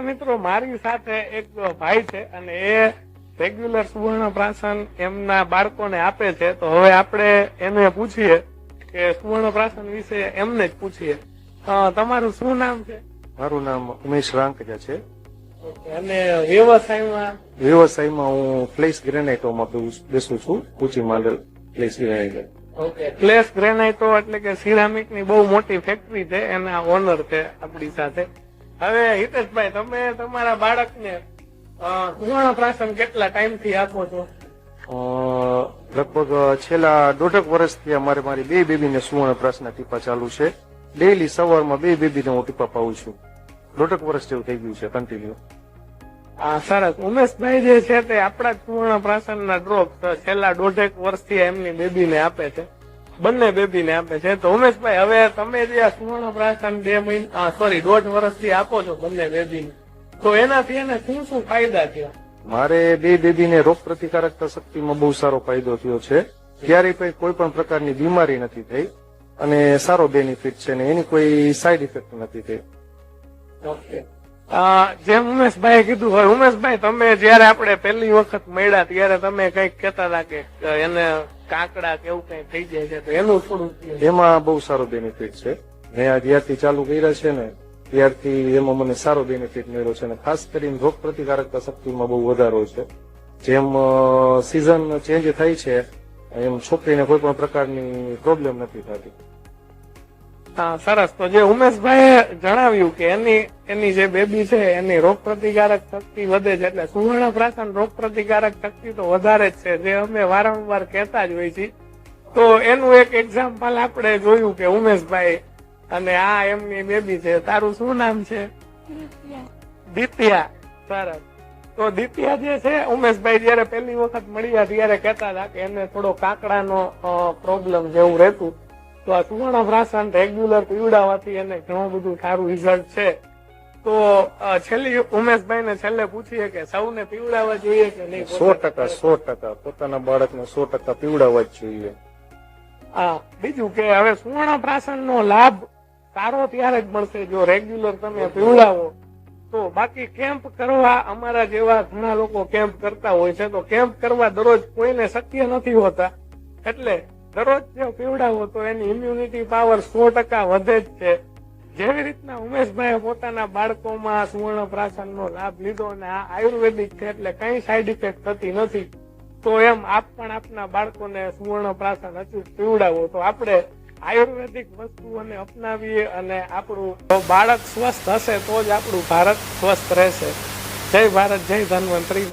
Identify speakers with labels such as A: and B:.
A: મિત્રો મારી સાથે એક ભાઈ છે અને એ રેગ્યુલર સુવર્ણ પ્રાસન એમના બાળકોને આપે છે. તો હવે આપણે એને પૂછીએ કે સુવર્ણ પ્રાસન વિશે એમને જ પૂછીએ. તમારું શું નામ છે?
B: મારું નામ ઉમેશ રાંકજા છે.
A: અને વ્યવસાયમાં?
B: વ્યવસાયમાં હું ફ્લેશ ગ્રેનાઇટોમાં બેસ- બેસું છું ઊંચી માંડલ ફ્લેશ ગ્રેનાઇટો.
A: ઓકે ગ્રેનાઇટો એટલે કે સિરામિકની બહુ મોટી ફેક્ટરી છે એના ઓનર છે આપણી સાથે. હવે હિતેશભાઈ તમે તમારા બાળકને સુવર્ણ પ્રાસન કેટલા ટાઈમથી આપો છો?
B: લગભગ છેલ્લા દોઢક વર્ષથી અમારે મારી બે બેબીને સુવર્ણ પ્રાસના ટીપા ચાલુ છે. ડેઈલી સવારમાં બે બેબીને હું ટીપા પાઉં છું. દોઢક વર્ષ જેવું થઈ ગયું છે કન્ટિન્યુ
A: આ સરસ. ઉમેશભાઈ જે છે તે આપણા સુવર્ણ પ્રાસનના ડ્રોપ છેલ્લા દોઢેક વર્ષથી એમની બેબીને આપે છે. બંને બેબીને આપે છે. તો ઉમેશભાઈ હવે તમે જે આ સુવર્ણ પ્રાસ્થાન બે મહિના સોરી દોઢ વર્ષથી આપો છો બંને બેબીને. તો એનાથી એને શું શું ફાયદા થયા?
B: મારે બે બેબીને રોગ પ્રતિકારકતા શક્તિમાં બહુ સારો ફાયદો થયો છે. ક્યારેય કોઈ કોઈ પણ પ્રકારની બીમારી નથી થઈ અને સારો બેનિફિટ છે ને એની કોઈ સાઈડ ઇફેક્ટ નથી થઈ.
A: ઓકે. જેમ ઉમેશભાઈ કીધું હોય, ઉમેશભાઈ, તમે જયારે આપણે પહેલી વખત મળ્યા, ત્યારે તમે કંઈક કેતા હતા કે એને કાંકડા કે એવું કઈ થઈ જાય છે, તો એનું થોડું
B: એમાં બહુ સારો બેનિફિટ છે. મેં આ જ્યારથી ચાલુ કર્યા છે ને, ત્યારથી એમાં મને સારો બેનિફિટ મળ્યો છે અને ખાસ કરીને રોગ પ્રતિકારકતા શક્તિમાં બહુ વધારો છે. જેમ સિઝન ચેન્જ થાય છે, એમ છોકરીને કોઈ પણ પ્રકારની પ્રોબ્લેમ નથી થતી.
A: હા સરસ. તો જે ઉમેશભાઈએ જણાવ્યું કે એની એની જે બેબી છે એની રોગ પ્રતિકારક શક્તિ વધે છે. એટલે સુવર્ણ પ્રાસન રોગ પ્રતિકારક શક્તિ તો વધારે જ છે જે અમે વારંવાર કહેતા જ હોય છીએ. તો એનું એક એક્ઝામ્પલ આપણે જોયું કે ઉમેશભાઈ અને આ એમની બેબી છે. તારું શું નામ છે? દિત્યા સરસ. તો દિત્યા જે છે ઉમેશભાઈ જયારે પહેલી વખત મળ્યા ત્યારે કહેતા હતા કે એને થોડો કાકડાનો પ્રોબ્લેમ જેવું રહેતું. તો આ સુવર્ણ પ્રાશન રેગ્યુલર પીવડાવવાથી એને ઘણું બધું સારું રિઝલ્ટ છે. તો છેલ્લી ઉમેશભાઈ ને છેલ્લે પૂછીએ કે સૌને પીવડાવવા જોઈએ કે નહીં?
B: સો ટકા સો ટકા. પોતાના બાળકને સો ટકા પીવડાવવા જ જોઈએ.
A: હા બીજું કે હવે સુવર્ણ પ્રાશન નો લાભ સારો ત્યારે જ મળશે જો રેગ્યુલર તમે પીવડાવો. તો બાકી કેમ્પ કરવા અમારા જેવા ઘણા લોકો કેમ્પ કરતા હોય છે. તો કેમ્પ કરવા દરરોજ કોઈને શક્ય નથી હોતા. એટલે દરરોજ જે પીવડાવો તો એની ઇમ્યુનિટી પાવર સો ટકા વધે જ છે. જેવી રીતના ઉમેશભાઈ પોતાના બાળકોમાં સુવર્ણ પ્રાશન નો લાભ લીધો અને આ આયુર્વેદિક છે એટલે કઈ સાઈડ ઇફેક્ટ થતી નથી. તો એમ આપ પણ આપના બાળકોને સુવર્ણ પ્રાસન અચૂક પીવડાવો તો આપણે આયુર્વેદિક વસ્તુઓને અપનાવીએ અને આપણું બાળક સ્વસ્થ હશે તો જ આપણું ભારત સ્વસ્થ રહેશે. જય ભારત, જય ધન્વંતરી.